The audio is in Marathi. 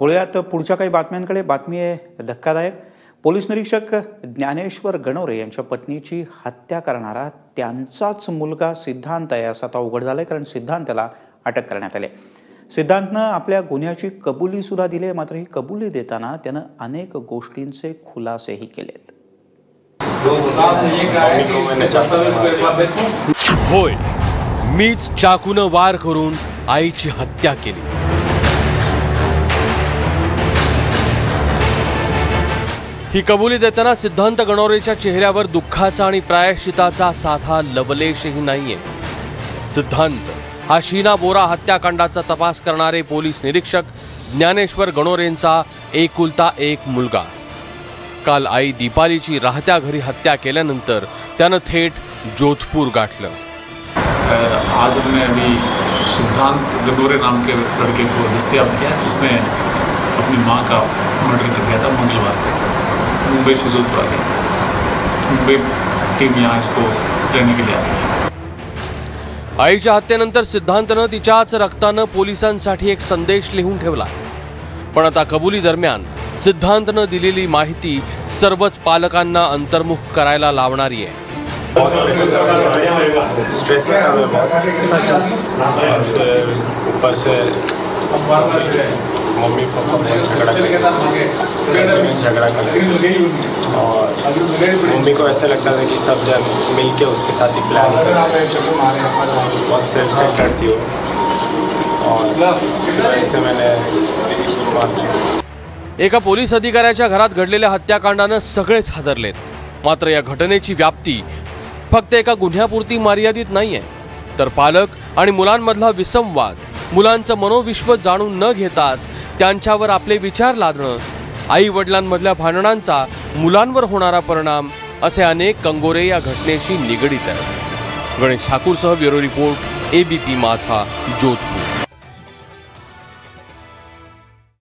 वळूयात पुढच्या काही बातम्यांकडे. बातमी आहे धक्कादायक. पोलीस निरीक्षक ज्ञानेश्वर गणोरे यांच्या पत्नीची हत्या करणारा त्यांचाच मुलगा सिद्धांत आहे असं आता उघड झालंय कारण सिद्धांतला अटक करण्यात आली सिद्धांतनं आपल्या गुन्ह्याची कबुली सुद्धा दिली आहे मात्र ही कबुली देताना त्यानं अनेक गोष्टींचे खुलासेही केलेत. होय मीच चाकून वार करून आईची हत्या केली. ही कबुली देताना सिद्धांत गणोरेच्या चेहऱ्यावर दुःखाचा आणि प्रायश्चिताचा साधा लवलेशही नाहीये. सिद्धांत हा शीना बोरा हत्याकांडाचा तपास करणारे पोलीस निरीक्षक ज्ञानेश्वर गणोरेंचा एकुलता एक मुलगा. काल आई दीपालीची राहत्या घरी हत्या केल्यानंतर त्यानं थेट जोधपूर गाठलं. आज हमने अभी सिद्धांत गडोरे नाम के लड़के को दस्तियाब किया जिसने अपनी माँ का मर्डर कर दिया था मंगलवार को। मुंबई से जोधपुर आ गया मुंबई टीम यहाँ इसको लेने के लिए आ गई आईच्या हत्येनंतर सिद्धांतनं तिच्याच रक्तानं पोलिसांसाठी एक संदेश लिहून ठेवला पण आता कबुली दरम्यान सिद्धांतनं दिलेली माहिती सर्वच पालकांना अंतर्मुख करायला लावणारी आहे. स्ट्रेस में था ऊपर से मम्मी पापा बहुत झगड़ा करते कर झगड़ा कर और मम्मी को ऐसा लगता था कि सब जन मिल के उसके साथ ही प्लान कर बहुत सेल्फ सेंटर थी वो। और ऐसे मैंने एका पोलीस अधिकाऱ्याच्या घरात घडलेल्या हत्याकांडानं सगळेच हादरलेत. मात्र या घटनेची व्याप्ती फक्त एका गुन्ह्यापुरती मर्यादित नाहीये. तर पालक आणि मुलांमधला विसंवाद मुलांचं मनोविश्व जाणून न घेताच त्यांच्यावर आपले विचार लादणं आई वडिलांमधल्या भांडणांचा मुलांवर होणारा परिणाम असे अनेक कंगोरे या घटनेशी निगडीत आहेत. Ganesh ठाकूरसह bureau report ABP Majha Jodhpur.